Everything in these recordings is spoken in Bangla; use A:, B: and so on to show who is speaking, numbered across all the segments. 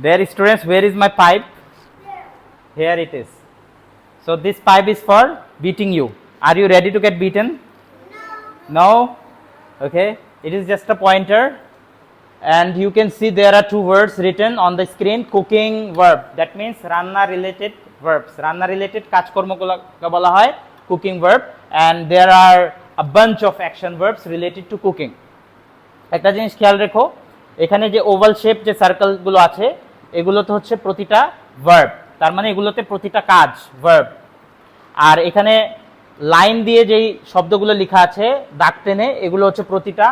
A: There, students, where is my pipe? Here it is. So this pipe is for beating you. Are you ready to get beaten? No. No? Okay. It is just a pointer. And you can see there are two words written on the screen cooking verb. That means রান্না related verbs. রান্না related কাজকর্মগুলোকে বলা হয় cooking verb. And there are a bunch of action verbs related to cooking. একটা জিনিস খেয়াল রেখো এখানে যে ওভাল শেপ যে সার্কেলগুলো আছে এগুলোতে হচ্ছে প্রতিটা ভার্ব তার মানে এগুলোতে প্রতিটা কাজ ভার্ব আর এখানে লাইন দিয়ে যেই শব্দগুলো লেখা আছে, দাগ টেনে, এগুলো হচ্ছে প্রতিটা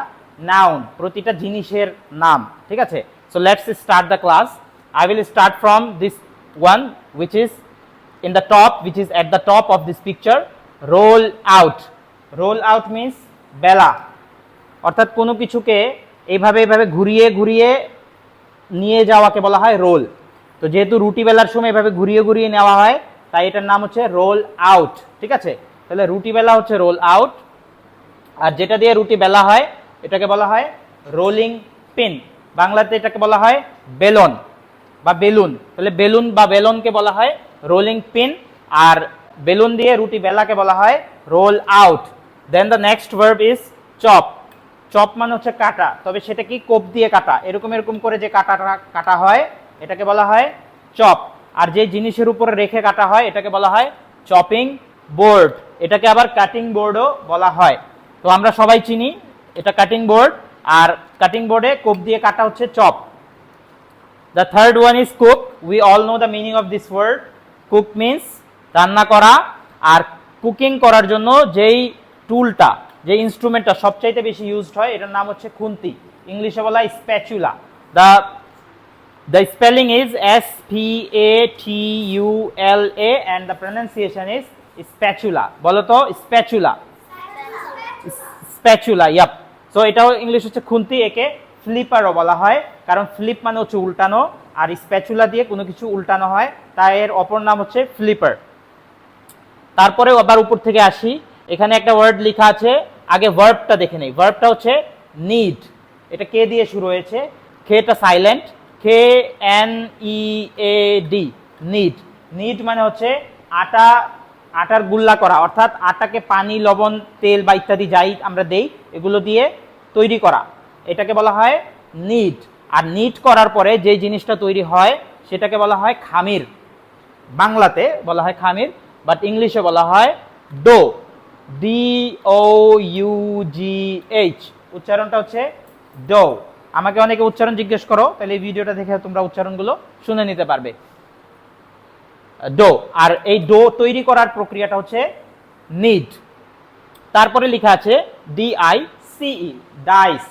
A: নাউন প্রতিটা জিনিসের নাম, ঠিক আছে? So let's start the class I will start from this one which is in the top, which is at the top of this picture. Roll out. Roll out means বেলা অর্থাৎ কোনো কিছুকে এইভাবে এইভাবে ঘুরিয়ে ঘুরিয়ে নিয়ে যাওয়াকে বলা হয় রোল। তো যেহেতু রুটি বেলার সময় এভাবে ঘুরিয়ে ঘুরিয়ে নেওয়া হয়, তাই এটার নাম হচ্ছে রোল আউট, ঠিক আছে? তাহলে রুটি বেলা হচ্ছে রোল আউট, আর যেটা দিয়ে রুটি বেলা হয়, এটাকে বলা হয় রোলিং পিন। বাংলাতে এটাকে বলা হয় বেলন বা বেলুন। তাহলে বেলুন বা বেলনকে বলা হয় রোলিং পিন, আর বেলুন দিয়ে রুটি বেলাকে বলা হয় roll out. Then the next verb is chop chop মানে হচ্ছে কাটা, তবে সেটা কি কোপ দিয়ে কাটা? এরকম এরকম করে যে কাটাটা কাটা হয়, এটাকে বলা হয় চপ। আর যে জিনিসের উপরে রেখে কাটা হয়, এটাকে বলা হয় চপিং বোর্ড। এটাকে আবার কাটিং বোর্ডও বলা হয়। তো আমরা সবাই চিনি এটা কাটিং বোর্ড, আর কাটিং বোর্ডে কোপ দিয়ে কাটা হচ্ছে chop. The third one is cook we all know the meaning of this word cook means রান্না করা, আর কুকিং করার জন্য যেই টুলটা যে ইনস্ট্রুমেন্টটা সবচাইতে বেশি ইউজড হয়, এটার নাম হচ্ছে খুন্তি। ইংলিশে বলা spatula the the spelling is S P A T U L A and the pronunciation is spatula বলো তো স্প্যাচুলা স্প্যাচুলা ইয়াপ সো এটাও ইংলিশ হচ্ছে খুন্তি, একে ফ্লিপারও বলা হয়। কারণ ফ্লিপ মানে হচ্ছে উল্টানো, আর স্প্যাচুলা দিয়ে কোনো কিছু উল্টানো হয়, তাই এর অপর নাম হচ্ছে ফ্লিপার তারপরে আবার উপর থেকে আসি। এখানে একটা ওয়ার্ড লেখা আছে আগে ভার্বটা দেখে নেই। ভার্বটা হচ্ছে নিড এটা কে দিয়ে শুরু হয়েছে? খেটা silent K N E A D. Knead knead মানে হচ্ছে আটা, আটার গুল্লা করা। অর্থাৎ আটাকে পানি, লবণ, তেল বা ইত্যাদি যাই আমরা দেই, এগুলো দিয়ে তৈরি করা। এটাকে বলা হয় নিড আর নিট করার পরে যে জিনিসটা তৈরি হয়, সেটাকে বলা হয় খামির। বাংলাতে বলা হয় খামির বাট ইংলিশে বলা হয় dough D O U G H উচ্চারণটা হচ্ছে ডো। আমাকে অনেকে উচ্চারণ জিজ্ঞেস করো, তাহলে এই ভিডিওটা দেখে তোমরা উচ্চারণগুলো শুনে নিতে পারবে। ডো। আর এই ডো তৈরি করার প্রক্রিয়াটা হচ্ছে নিড। তারপরে লেখা আছে D I C E dice.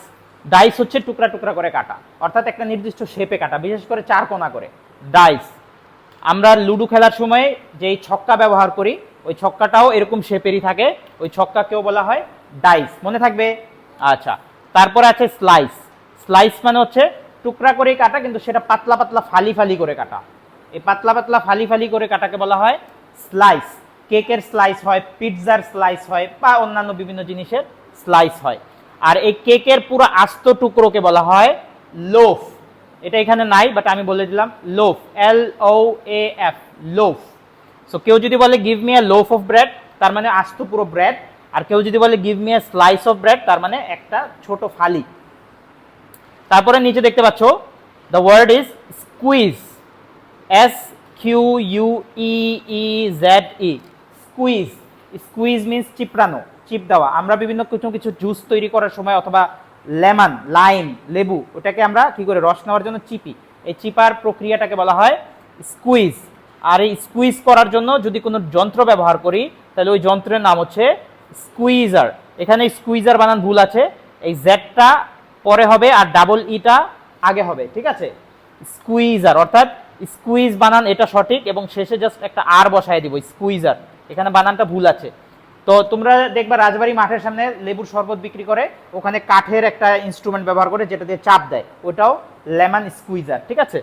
A: Dice হচ্ছে টুকরা টুকরা করে কাটা। অর্থাৎ একটা নির্দিষ্ট শেপে কাটা, বিশেষ করে চার কোনা করে। ডাইস। আমরা লুডো খেলার সময় যেই ছক্কা ব্যবহার করি ওই ছক্কাটাও এরকম শেপেরই থাকে। ওই ছক্কাকেও বলা হয় ডাইস মনে থাকবে? আচ্ছা। তারপরে আছে স্লাইস স্লাইস মানে হচ্ছে টুকরা করে কাটা, কিন্তু সেটা পাতলা পাতলা ফালি ফালি করে কাটা। এই পাতলা পাতলা ফালি ফালি করে কাটাকে বলা হয় স্লাইস কেকের স্লাইস হয় পিৎজার স্লাইস হয়, বা অন্যান্য বিভিন্ন জিনিসের স্লাইস হয়। আর এই কেকের পুরো আস্ত টুকরোকে বলা হয় লোফ এটা এখানে নাই বাট আমি বলে দিলাম loaf L O A F loaf so কেউ যদি বলে give me a loaf of bread তার মানে আস্ত পুরো ব্রেড আর কেউ যদি বলে give me a slice of bread তার মানে একটা ছোট ফালি। তারপরে নিচে দেখতে পাচ্ছ the word is squeeze S Q U E E Z E squeeze squeeze means চিপড়ানো, চিপ দেওয়া। আমরা বিভিন্ন কিছু কিছু জুস তৈরি করার সময় অথবা লেমন লাইম লেবু, ওটাকে আমরা কি করে? রস নেওয়ার জন্য চিপি। এই চিপার প্রক্রিয়াটাকে বলা হয় স্কুইজ আর এই স্কুইজ করার জন্য যদি কোনো যন্ত্র ব্যবহার করি, তাহলে ওই যন্ত্রের নাম হচ্ছে স্কুইজার এখানে স্কুইজার বানান ভুল আছে। এই জেডটা পরে হবে আর ডাবল ইটা আগে হবে, ঠিক আছে? স্কুইজার অর্থাৎ স্কুইজ বানান এটা সঠিক এবং শেষে জাস্ট একটা আর বসায় দিব স্কুইজার এখানে বানানটা ভুল আছে। তো তোমরা দেখবা রাজবাড়ি মাঠের সামনে লেবুর শরবত বিক্রি করে, ওখানে কাঠের একটা ইনস্ট্রুমেন্ট ব্যবহার করে যেটা দিয়ে চাপ দেয়। ওটাও লেমন স্কুইজার ঠিক আছে?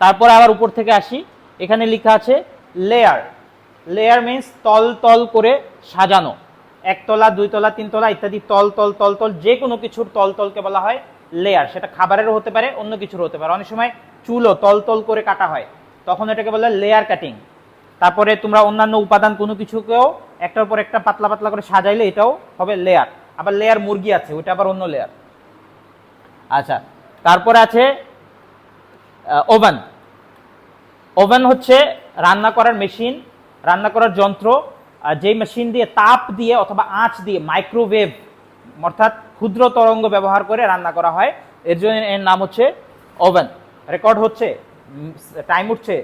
A: তারপরে আবার উপর থেকে আসি। এখানে লেখা আছে লেয়ার লেয়ার মিন্স তল তল করে সাজানো। একতলা দুইতলা তিনতলা ইত্যাদি তল তল তল তল, যে কোনো কিছুর তল, তলকে বলা হয় লেয়ার সেটা খাবারেরও হতে পারে, অন্য কিছুর হতে পারে। অনেক সময় চুলও তল তল করে কাটা হয়। তখন এটাকে বলে লেয়ার কাটিং তারপরে তোমরা অন্যান্য উপাদান কোনো কিছুকেও একটার পর একটা পাতলা পাতলা করে সাজাইলে এটাও হবে লেয়ার আবার লেয়ার মুরগি আছে ওইটা আবার অন্য লেয়ার আচ্ছা তারপরে আছে ওভেন ওভেন হচ্ছে রান্না করার মেশিন, রান্না করার যন্ত্র যেই মেশিন দিয়ে তাপ দিয়ে অথবা আঁচ দিয়ে মাইক্রোওয়েভ, অর্থাৎ ক্ষুদ্র তরঙ্গ ব্যবহার করে রান্না করা হয়, এর জন্য এর নাম হচ্ছে ওভেন। রেকর্ড হচ্ছে টাইম উঠছে।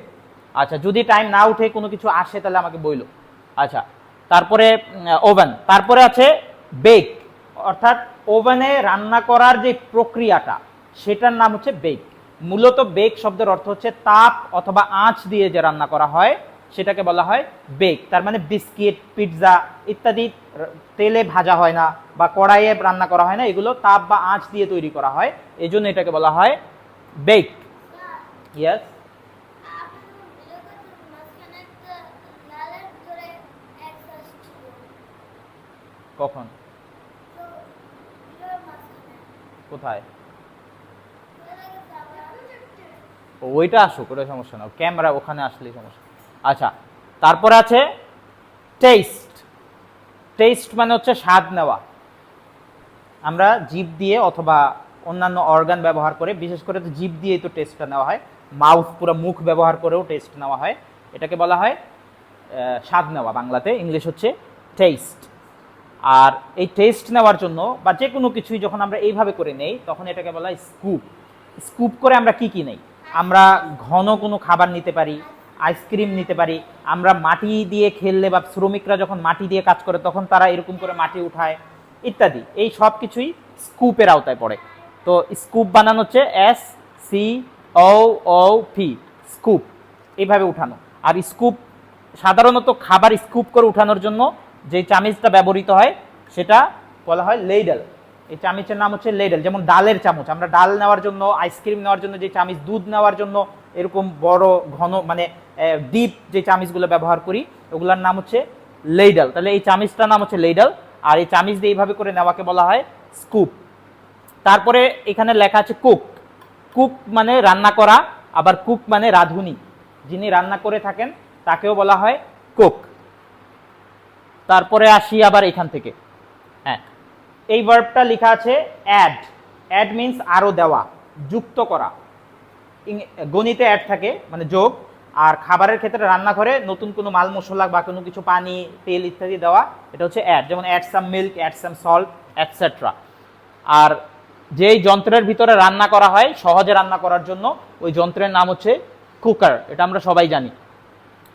A: আচ্ছা যদি টাইম না উঠে কোনো কিছু আসে, তাহলে আমাকে বইল। আচ্ছা তারপরে ওভেন। তারপরে আছে বেক অর্থাৎ ওভেনে রান্না করার যে প্রক্রিয়াটা, সেটার নাম হচ্ছে বেক মূলত বেক শব্দের অর্থ হচ্ছে তাপ অথবা আঁচ দিয়ে যে রান্না করা হয় সেটাকে বলা হয় বেক। তার মানে বিস্কিট পিৎজা ইত্যাদি তেলে ভাজা হয় না বা কড়াইয়ে রান্না করা হয় না এগুলো তাপ বা আঁচ দিয়ে তৈরি করা হয়। এই জন্য এটাকে বলা হয় বেক। ইয়াস
B: কখন? বিলগতের মাঝখানে একটা লালের ভিতরে এক্স আসছিল
A: কখন
B: তো বিলের মাঝখানে
A: কোথায়
B: ওটা গেছে আবার
A: ও, ওইটা আসুক ওটা সমস্যা না। ক্যামেরা ওখানে আসলেই সমস্যা। আচ্ছা তারপরে আছে টেস্ট টেস্ট মানে হচ্ছে স্বাদ নেওয়া। আমরা জিভ দিয়ে অথবা অন্যান্য অর্গান ব্যবহার করে, বিশেষ করে তো জিভ দিয়েই তো টেস্টটা নেওয়া হয়। মাউথ পুরো মুখ ব্যবহার করেও টেস্ট নেওয়া হয়। এটাকে বলা হয় স্বাদ নেওয়া বাংলাতে। ইংলিশ হচ্ছে টেস্ট আর এই টেস্ট নেওয়ার জন্য বা যে কোনো কিছুই যখন আমরা এইভাবে করে নেই, তখন এটাকে বলা হয় স্কুপ স্কুপ করে আমরা কি কি নেই? আমরা ঘন কোনো খাবার নিতে পারি, আইসক্রিম নিতে পারি, আমরা মাটি দিয়ে খেললে বা শ্রমিকরা যখন মাটি দিয়ে কাজ করে তখন তারা এরকম করে মাটি উঠায়, ইত্যাদি। এই সব কিছুই স্কুপের আওতায় পড়ে। তো স্কুপ বানানো হচ্ছে S, C, O O, P, scoop. এইভাবে উঠানো। আর স্কুপ সাধারণত খাবার স্কুপ করে উঠানোর জন্য যে চামিচটা ব্যবহৃত হয়, সেটা বলা হয় লেইডেল। এই চামিচের নাম হচ্ছে লেডেল, যেমন ডালের চামচ। আমরা ডাল নেওয়ার জন্য, আইসক্রিম নেওয়ার জন্য যে চামিচ, দুধ নেওয়ার জন্য এরকম বড়, ঘন মানে ডিপ যে চামিচগুলো ব্যবহার করি, ওগুলোর নাম হচ্ছে লেইডাল তাহলে এই চামিচটার নাম হচ্ছে লেইডাল আর এই চামিচ দিয়ে এইভাবে করে নেওয়াকে বলা হয় স্কুপ। তারপরে এখানে লেখা আছে কুক। কুক মানে রান্না করা, আবার কুক মানে রাঁধুনি। যিনি রান্না করে থাকেন, তাকেও বলা হয় কুক। তারপরে আসি আবার এখান থেকে। এই ভার্বটা লেখা আছে অ্যাড অ্যাড মিন্স আরও দেওয়া, যুক্ত করা। গণিতে অ্যাড থাকে মানে যোগ। আর খাবারের ক্ষেত্রে রান্নাঘরে নতুন কোনো মাল, মশলা বা কোনো কিছু, পানি, তেল ইত্যাদি দেওয়া, এটা হচ্ছে অ্যাড যেমন add some milk add some salt et cetera আর যেই যন্ত্রের ভিতরে রান্না করা হয়, সহজে রান্না করার জন্য, ওই যন্ত্রের নাম হচ্ছে কুকার এটা আমরা সবাই জানি।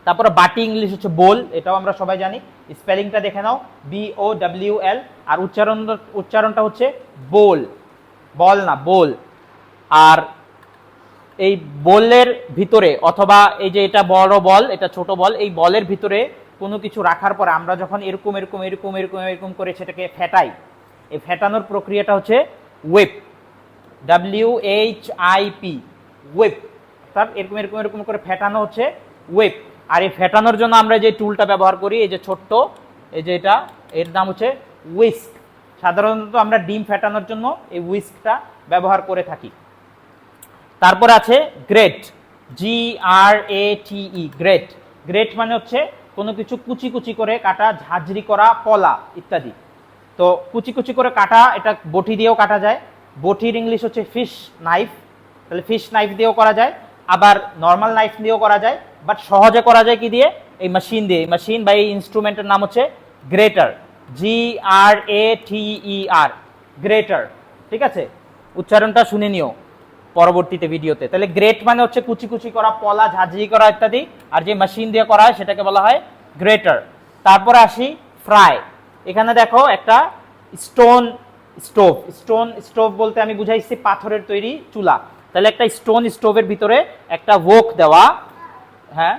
A: তারপরে বাটি ইংলিশ হচ্ছে বোল, এটাও আমরা সবাই জানি। স্পেলিংটা দেখে নাও বি ও ডাব্লিউ এল আর উচ্চারণ, উচ্চারণটা হচ্ছে বোল, বল না, বোল। আর এই বলের ভিতরে, অথবা এই যে এটা বড় বল, এটা ছোট বল, এই বলের ভিতরে কোনো কিছু রাখার পর আমরা যখন এরকম এরকম এরকম এরকম এরকম করে সেটাকে ফেটাই, এই ফেটানোর প্রক্রিয়াটা হচ্ছে whip W H I P whip অর্থাৎ এরকম এরকম এরকম করে ফেটানো হচ্ছে ওয়েপ আর এই ফেটানোর জন্য আমরা যে টুলটা ব্যবহার করি, এই যে ছোট্ট, এই যে এটা, এর নাম হচ্ছে উইস্ক সাধারণত আমরা ডিম ফেটানোর জন্য এই উইস্কটা ব্যবহার করে থাকি। তারপর আছে grate G R A T E grate grate মানে হচ্ছে কোনো কিছু কুচি কুচি করে কাটা, ঝাঁঝরি করা, পলা ইত্যাদি। তো কুচি কুচি করে কাটা, এটা বটি দিয়েও কাটা যায়। বটির ইংলিশ হচ্ছে ফিশ নাইফ তাহলে ফিশ নাইফ দিয়েও করা যায়। আবার নর্মাল নাইফ দিয়েও করা যায়। বাট সহজে করা যায় কি দিয়ে? এই মেশিন দিয়ে। এই মেশিন বা এই ইনস্ট্রুমেন্টের নাম হচ্ছে greater G R A T E R greater ঠিক আছে? উচ্চারণটা শুনে নিও পরবর্তীতে ভিডিওতে তাহলে গ্রেট মানে হচ্ছে কুচি কুচি করা, পলা, ঝাঁঝি করা ইত্যাদি। আর যে মেশিন দিয়ে করা হয় সেটাকে বলা হয় গ্রেটার তারপরে আসি ফ্রাই এখানে দেখো একটা স্টোন স্টোভ স্টোন স্টোভ বলতে আমি বুঝাইছি পাথরের তৈরি চুলা। তাহলে একটা স্টোন স্টোভের ভিতরে একটা ওক দেওয়া হ্যাঁ?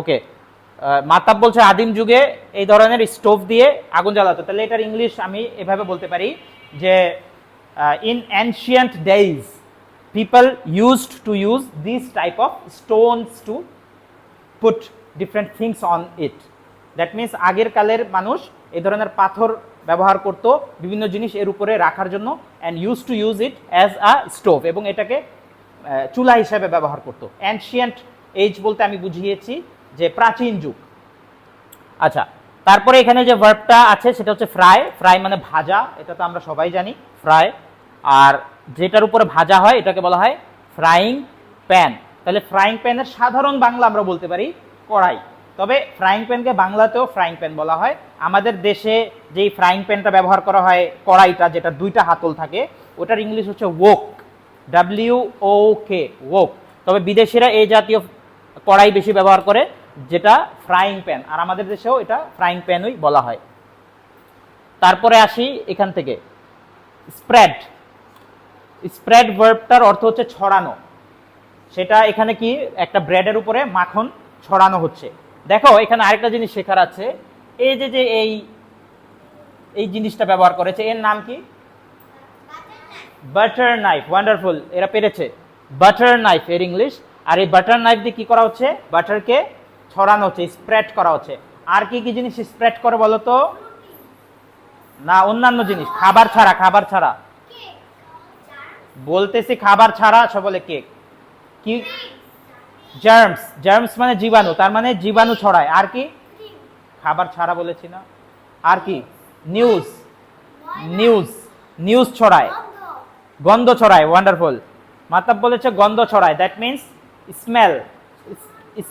A: ওকে মাতাব বলছে, আদিম যুগে এই ধরনের স্টোভ দিয়ে আগুন জ্বালাতো। তাহলে এটার ইংলিশ আমি এভাবে বলতে পারি যে in ancient days people used to use this type of stones to put different things on it that means আগের কালের মানুষ এই ধরনের পাথর ব্যবহার করত বিভিন্ন জিনিস এর উপরে রাখার জন্য and use to use it as a stove এবং এটাকে চুলা হিসাবে ব্যবহার করত। অ্যানশিয়েন্ট এজ বলতে আমি বুঝিয়েছি যে প্রাচীন যুগ। আচ্ছা তারপরে এখানে যে ভার্বটা আছে সেটা হচ্ছে ফ্রাই ফ্রাই মানে ভাজা, এটা তো আমরা সবাই জানি ফ্রাই আর যেটার উপরে ভাজা হয়, এটাকে বলা হয় ফ্রাইং প্যান তাহলে ফ্রাইং প্যানের সাধারণ বাংলা আমরা বলতে পারি কড়াই। তবে ফ্রাইং প্যানকে বাংলাতেও ফ্রাইং প্যান বলা হয়। আমাদের দেশে যেই ফ্রাইং প্যানটা ব্যবহার করা হয়, কড়াইটা যেটা দুইটা হাতল থাকে, ওটার ইংলিশ হচ্ছে wok W O K wok তবে বিদেশিরা এই জাতীয় কড়াই বেশি ব্যবহার করে, যেটা ফ্রাইং প্যান আর আমাদের দেশেও এটা ফ্রাইং প্যানই বলা হয়। তারপরে আসি এখান থেকে। স্প্রেড স্প্রেড ভার্বটার অর্থ হচ্ছে ছড়ানো। সেটা এখানে কি? একটা ব্রেডের উপরে মাখন ছড়ানো হচ্ছে। দেখো, এখানে আরেকটা জিনিস শেখার আছে। এই যে যে এই এই জিনিসটা ব্যবহার করেছে, এর নাম কি? বাটার নাইফ ওয়ান্ডারফুল এরা পেরেছে। বাটার নাইফ এর ইংলিশ। আর এই বাটার নাইফ দিয়ে কি করা হচ্ছে? বাটারকে ছড়ানো হচ্ছে স্প্রেড করা হচ্ছে। আর কি কি জিনিস স্প্রেড করে বলো তো? না, অন্যান্য জিনিস, খাবার ছাড়া খাবার ছাড়া। বলতেছি খাবার ছাড়া সব বলে কেক কি? জার্মস জার্মস মানে জীবাণু, তার মানে জীবাণু ছড়ায়। আর কি? খাবার ছাড়া বলেছি না। আর কি? নিউজ নিউজ নিউজ ছড়ায়। গন্ধ ছড়ায় ওয়ান্ডারফুল মাতাব বলেছে গন্ধ ছড়ায় that means smell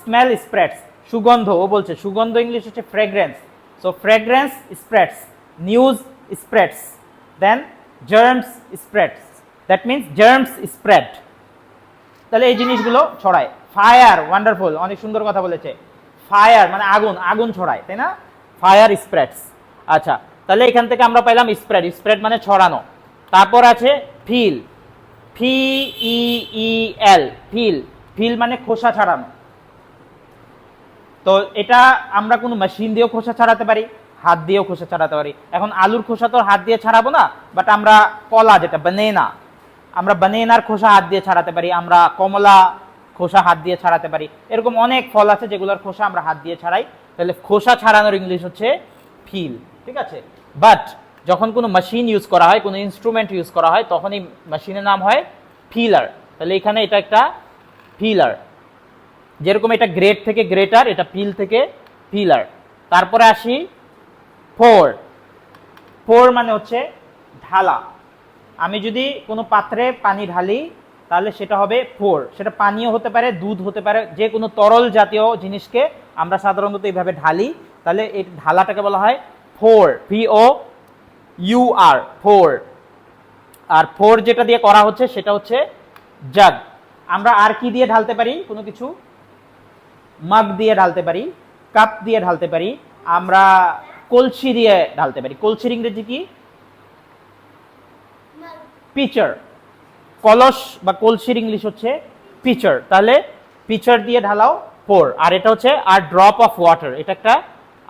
A: smell spreads সুগন্ধ, ও বলছে, সুগন্ধ ইংলিশ হচ্ছে fragrance so fragrance spreads news spreads then germs spreads that means germs spread তাহলে এই জিনিসগুলো ছড়ায়। ফায়ার ওয়ান্ডারফুল অনেক সুন্দর কথা বলেছে। ফায়ার মানে আগুন আগুন ছড়ায়, তাই না? Fire spreads. আচ্ছা তাহলে এখান থেকে আমরা পাইলাম স্প্রেড স্প্রেড মানে ছড়ানো। তারপর আছে peel P E E L peel peel মানে খোসা ছাড়ানো। তো এটা আমরা কোনো মেশিন দিয়েও খোসা ছাড়াতে পারি, হাত দিয়েও খোসা ছাড়াতে পারি। এখন আলুর খোসা তো হাত দিয়ে ছাড়াবো না বাট আমরা কলা যেটা বানেনা আমরা বানেনার খোসা হাত দিয়ে ছাড়াতে পারি, আমরা কমলা খোসা হাত দিয়ে ছাড়াতে পারি। এরকম অনেক ফল আছে যেগুলোর খোসা আমরা হাত দিয়ে ছাড়াই। তাহলে খোসা ছাড়ানোর ইংলিশ হচ্ছে ফিল, ঠিক আছে? বাট যখন কোনো মেশিন ইউজ করা হয়, কোনো ইনস্ট্রুমেন্ট ইউজ করা হয় তখন এই মেশিনের নাম হয় ফিলার তাহলে এখানে এটা একটা ফিলার যেরকম এটা গ্রেট থেকে গ্রেটার এটা পিল থেকে ফিলার তারপরে আসি ফোর ফোর মানে হচ্ছে ঢালা। আমি যদি কোনো পাত্রে পানি ঢালি তাহলে সেটা হবে ফোর। সেটা পানীয় হতে পারে দুধ হতে পারে যে কোনো তরল জাতীয় জিনিসকে আমরা সাধারণত এইভাবে ঢালি। তাহলে এই ঢালাটাকে বলা হয় pour P O U R pour. আর ফোর যেটা দিয়ে করা হচ্ছে সেটা হচ্ছে জাগ। আমরা আর কি দিয়ে ঢালতে পারি? কোনো কিছু? মাগ দিয়ে ঢালতে পারি কাপ দিয়ে ঢালতে পারি আমরা কলসি দিয়ে ঢালতে পারি। কলসির ইংরেজি কি? পিচার। কলস বা কলসির ইংলিশ হচ্ছে পিচার তাহলে পিচার দিয়ে ঢালাও ফোর আর এটা হচ্ছে আর ড্রপ অফ ওয়াটার এটা একটা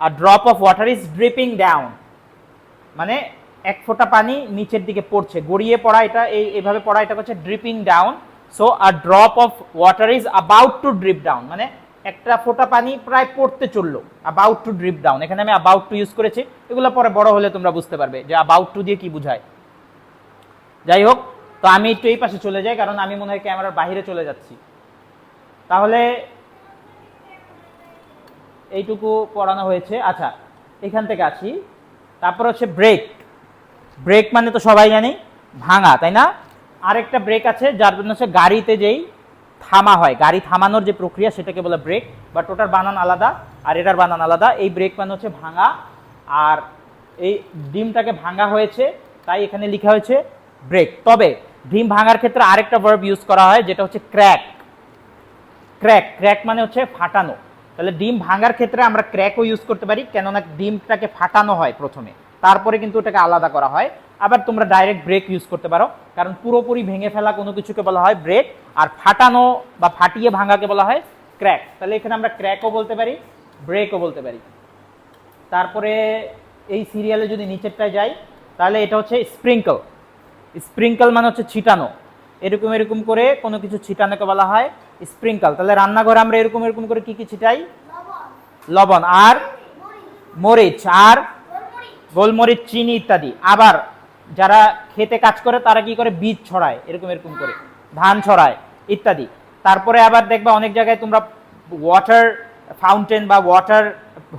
A: a drop of water is dripping down মানে এক ফোঁটা পানি নিচের দিকে পড়ছে। গড়িয়ে পড়া এটা, এই, এভাবে পড়া এটা হচ্ছে dripping down so a drop of water is about to drip down মানে একটা ফোঁটা পানি প্রায় পড়তে চলল। অ্যাবাউট টু ড্রিপ ডাউন এখানে আমি অ্যাবাউট টু ইউজ করেছি। এগুলো পরে বড় হলে তোমরা বুঝতে পারবে যে অ্যাবাউট টু দিয়ে কি বোঝায়। যাই হোক তো আমি একটু এই পাশে চলে যাই, কারণ আমি মনে হয় ক্যামেরার বাইরে চলে যাচ্ছি। তাহলে এইটুকু পড়ানো হয়েছে। আচ্ছা এখান থেকে আসি। তারপর হচ্ছে ব্রেক ব্রেক মানে তো সবাই জানি, ভাঙা, তাই না? আরেকটা ব্রেক আছে, যার জন্য হচ্ছে গাড়িতে যেই থামা হয়। গাড়ি থামানোর যে প্রক্রিয়া, সেটাকে বলে ব্রেক বাট ওটার বানান আলাদা, আর এটার বানান আলাদা। এই ব্রেক মানে হচ্ছে ভাঙা, আর এই ডিমটাকে ভাঙা হয়েছে, তাই এখানে লেখা হয়েছে ব্রেক তবে ডিম ভাঙার ক্ষেত্রে আরেকটা ভার্ব ইউজ করা হয়, যেটা হচ্ছে ক্র্যাক ক্র্যাক ক্র্যাক মানে হচ্ছে ফাটানো। তাহলে ডিম ভাঙার ক্ষেত্রে আমরা ক্র্যাকও ইউজ করতে পারি, কেননা ডিমটাকে ফাটানো হয় প্রথমে। তারপরে কিন্তু ওটাকে আলাদা করা হয়। আবার তোমরা ডাইরেক্ট ব্রেক ইউজ করতে পারো, কারণ পুরোপুরি ভেঙে ফেলা কোনো কিছুকে বলা হয় ব্রেক আর ফাটানো বা ফাটিয়ে ভাঙাকে বলা হয় ক্র্যাক তাহলে এখানে আমরা ক্র্যাকও বলতে পারি ব্রেকও বলতে পারি। তারপরে এই সিরিয়ালে যদি নিচেরটায় যাই, তাহলে এটা হচ্ছে স্প্রিঙ্কল স্প্রিঙ্কল মানে হচ্ছে ছিটানো। এরকম এরকম করে কোনো কিছু ছিটানোকে বলা হয় স্প্রিঙ্কল তাহলে রান্নাঘরে আমরা এরকম এরকম করে কি কি ছিটাই?
B: লবণ।
A: আর
B: মরিচ।
A: আর
B: গোলমরিচ
A: গোলমরিচ চিনি ইত্যাদি। আবার যারা খেতে কাজ করে তারা কি করে? বীজ ছড়ায়, এরকম এরকম করে। ধান ছড়ায়, ইত্যাদি। তারপরে আবার দেখবা অনেক জায়গায় তোমরা ওয়াটার ফাউন্টেন বা ওয়াটার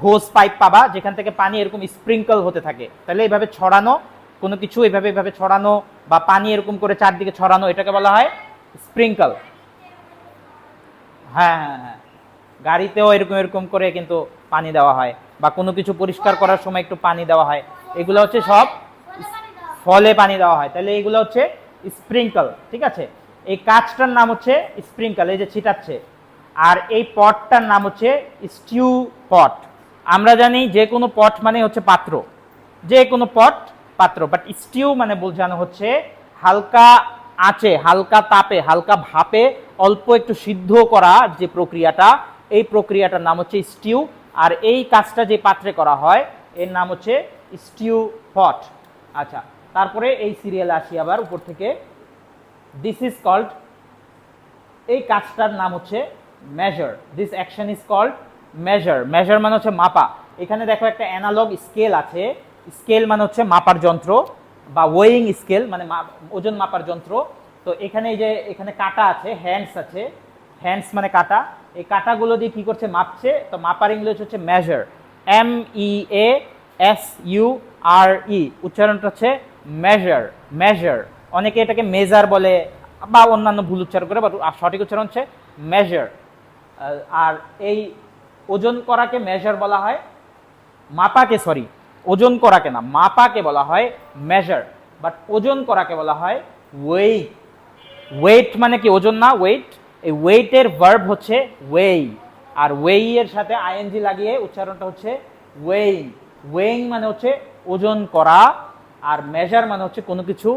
A: হোস পাইপ পাবা, যেখান থেকে পানি এরকম স্প্রিঙ্কল হতে থাকে। তাহলে এইভাবে ছড়ানো, কোনো কিছু এইভাবে এইভাবে ছড়ানো বা পানি এরকম করে চারদিকে ছড়ানো, এটাকে বলা হয় স্প্রিঙ্কল হ্যাঁ হ্যাঁ হ্যাঁ। গাড়িতেও এরকম এরকম করে কিন্তু পানি দেওয়া হয় বা কোনো কিছু পরিষ্কার করার সময় একটু পানি দেওয়া হয়। এগুলো হচ্ছে সব ফলে পানি দেওয়া হয়। তাহলে এগুলো হচ্ছে স্প্রিঙ্কল ঠিক আছে? এই কাজটার নাম হচ্ছে স্প্রিঙ্কল এই যে ছিটাচ্ছে। আর এই পটটার নাম হচ্ছে স্টিউ পট। আমরা জানি যে কোনো পট মানে হচ্ছে পাত্র। যে কোনো পট পাত্র বাট স্টিউ মানে বোঝানো হচ্ছে হালকা আঁচে, হালকা তাপে, হালকা ভাপে অল্প একটু সিদ্ধ করা যে প্রক্রিয়াটা, এই প্রক্রিয়াটার নাম হচ্ছে স্টিউ আর এই কাজটা যে পাত্রে করা হয়, এর নাম হচ্ছে স্টিউ পট আচ্ছা তারপরে এই সিরিয়াল আসি আবার উপর থেকে। দিস ইজ কল্ড এই কাজটার নাম হচ্ছে measure this action is called measure measure মানে হচ্ছে মাপা। এখানে দেখো একটা অ্যানালগ স্কেল আছে। স্কেল মানে হচ্ছে মাপার যন্ত্র বা ওয়েইং স্কেল মানে ওজন মাপার যন্ত্র। তো এখানে যে, এখানে কাটা আছে হ্যান্ডস আছে। হ্যান্ডস মানে কাটা। এই কাটাগুলো দিয়ে কি করছে, মাপছে। তো মাপার ইংলিশ হচ্ছে measure M E A S U R E উচ্চারণটা হচ্ছে মেজার মেজার অনেকে এটাকে মেজার বলে বা অন্যান্য ভুল উচ্চারণ করে বা সঠিক উচ্চারণ হচ্ছে মেজার আর এই ওজন করাকে মেজার বলা হয়। মাপাকে সরি ওজন করাকে না, মাপাকে বলা হয় মেজার বাট ওজন করাকে বলা হয় ওয়েট ওয়েট মানে কি? ওজন না ওয়েট এই ওয়েটের ভার্ব হচ্ছে ওয়েই আর ওয়েই এর সাথে আইএনজি লাগিয়ে উচ্চারণটা হচ্ছে ওয়েইং ওয়েইং মানে হচ্ছে ওজন করা, আর মেজার মানে হচ্ছে কোনো কিছু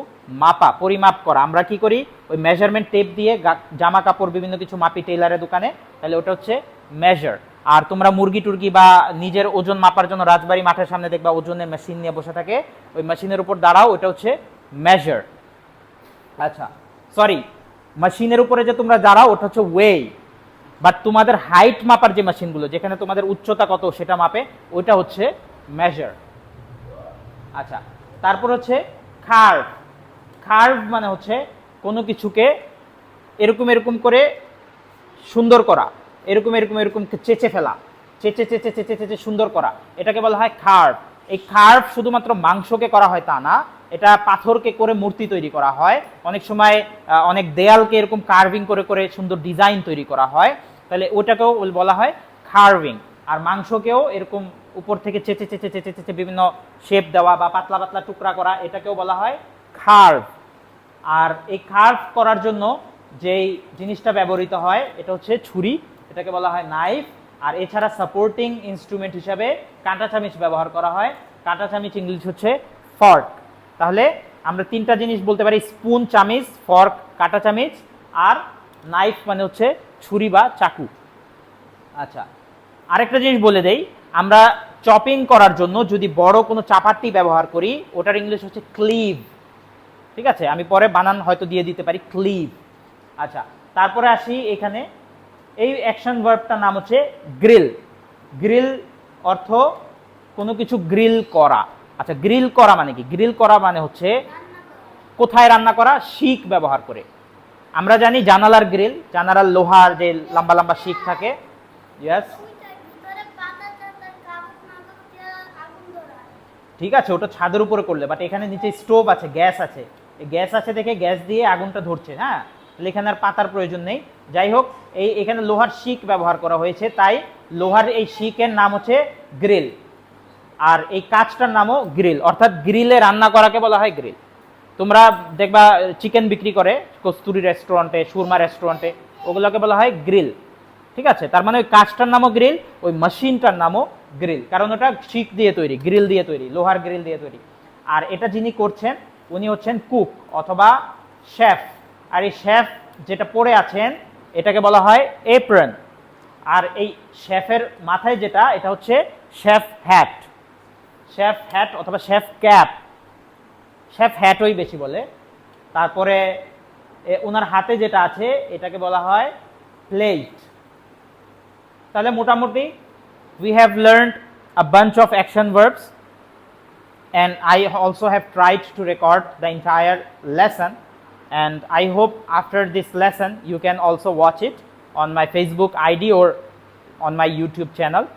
A: মাপা, পরিমাপ করা। আমরা কি করি? ওই মেজারমেন্ট টেপ দিয়ে জামা কাপড় বিভিন্ন কিছু মাপি টেইলারের দোকানে, তাহলে ওটা হচ্ছে মেজার আর তোমরা মুরগি, টুরগি বা নিজের ওজন মাপার জন্য রাজবাড়ি মাঠের সামনে দেখবা ওজনের মেশিন নিয়ে বসে থাকে। ওই মেশিনের উপর দাঁড়াও, ওটা হচ্ছে মেজার আচ্ছা সরি মেশিনের উপরে যে তোমরা দাঁড়াও, ওটা হচ্ছে ওয়ে বাট তোমাদের হাইট মাপার যে মেশিনগুলো যেখানে তোমাদের উচ্চতা কত, সেটা মাপে ওইটা হচ্ছে মেজার আচ্ছা তারপর হচ্ছে খার্ভ খার্ভ মানে হচ্ছে কোনো কিছুকে এরকম এরকম করে সুন্দর করা। এরকম এরকম এরকম চেচে ফেলা। চেচে চেচে চেচে চেচে সুন্দর করা। এটাকে বলা হয় খার্ভ এই খার্ভ শুধুমাত্র মাংসকে করা হয় তা না, এটা পাথরকে করে মূর্তি তৈরি করা হয়। অনেক সময় অনেক দেয়ালকে এরকম কার্ভিং করে করে সুন্দর ডিজাইন তৈরি করা হয়। তাহলে ওটাকেও বলা হয় খার্ভিং আর মাংসকেও এরকম উপর থেকে চেচে চেচে চেচে চেচে বিভিন্ন শেপ দেওয়া বা পাতলা পাতলা টুকরা করা, এটাকেও বলা হয় খার্ভ আর এই খার্ভ করার জন্য যেই জিনিসটা ব্যবহৃত হয়, এটা হচ্ছে ছুরি। এটাকে বলা হয় নাইফ আর এছাড়া সাপোর্টিং ইনস্ট্রুমেন্ট হিসাবে কাঁটা চামিচ ব্যবহার করা হয়। কাঁটা চামিচ ইংলিশ হচ্ছে ফর্ক তাহলে আমরা তিনটা জিনিস বলতে পারি স্পুন চামিচ ফর্ক কাঁটা চামিচ আর নাইফ মানে হচ্ছে ছুরি বা চাকু। আচ্ছা আরেকটা জিনিস বলে দেই, আমরা চপিং করার জন্য যদি বড় কোনো চাপাতি ব্যবহার করি, ওটার ইংলিশ হচ্ছে ক্লিভ ঠিক আছে? আমি পরে বানান হয়তো দিয়ে দিতে পারি ক্লিভ আচ্ছা তারপরে আসি এখানে এই অ্যাকশন ভার্বটার নাম হচ্ছে গ্রিল গ্রিল অর্থ কোনো কিছু গ্রিল করা। আচ্ছা গ্রিল করা মানে কি? গ্রিল করা মানে হচ্ছে কোথায় রান্না করা? শিক ব্যবহার করে। আমরা জানি জানালার গ্রিল জানালার লোহার যে লম্বা লম্বা শিক থাকে। ইয়াস ঠিক আছে, ওটা ছাদের উপরে করলে। বাট এখানে নিচে স্টোভ আছে গ্যাস আছে। গ্যাস আছে দেখে গ্যাস দিয়ে আগুনটা ধরছে হ্যাঁ? তাহলে এখানে আর পাতার প্রয়োজন নেই। যাই হোক এই এখানে লোহার শিক ব্যবহার করা হয়েছে, তাই লোহার এই শিকের নাম হচ্ছে গ্রিল। আর এই কাজটার নামও গ্রিল, অর্থাৎ গ্রিলে রান্না করাকে বলা হয় গ্রিল। তোমরা দেখবা, চিকেন বিক্রি করে কস্তুরি রেস্টুরেন্টে, সুরমা রেস্টুরেন্টে, ওগুলোকে বলা হয় গ্রিল। ঠিক আছে? তার মানে ওই কাজটার নামও গ্রিল, ওই মেশিনটার নামও গ্রিল। কারণ ওটা শিক দিয়ে তৈরি, গ্রিল দিয়ে তৈরি, লোহার গ্রিল দিয়ে তৈরি। আর এটা যিনি করছেন, উনি হচ্ছেন কুক অথবা শেফ। আর এই শেফ যেটা পরে আছেন এটাকে বলা হয় এপ্রন আর এই শেফের মাথায় যেটা, এটা হচ্ছে শেফ হ্যাট শেফ হ্যাট অথবা শেফ ক্যাপ শেফ হ্যাটই বেশি বলে। তারপরে ওনার হাতে যেটা আছে, এটাকে বলা হয় প্লেট তাহলে মোটামুটি we have learned a bunch of action verbs and I also have tried to record the entire lesson and I hope after this lesson you can also watch it on my Facebook ID or on my YouTube channel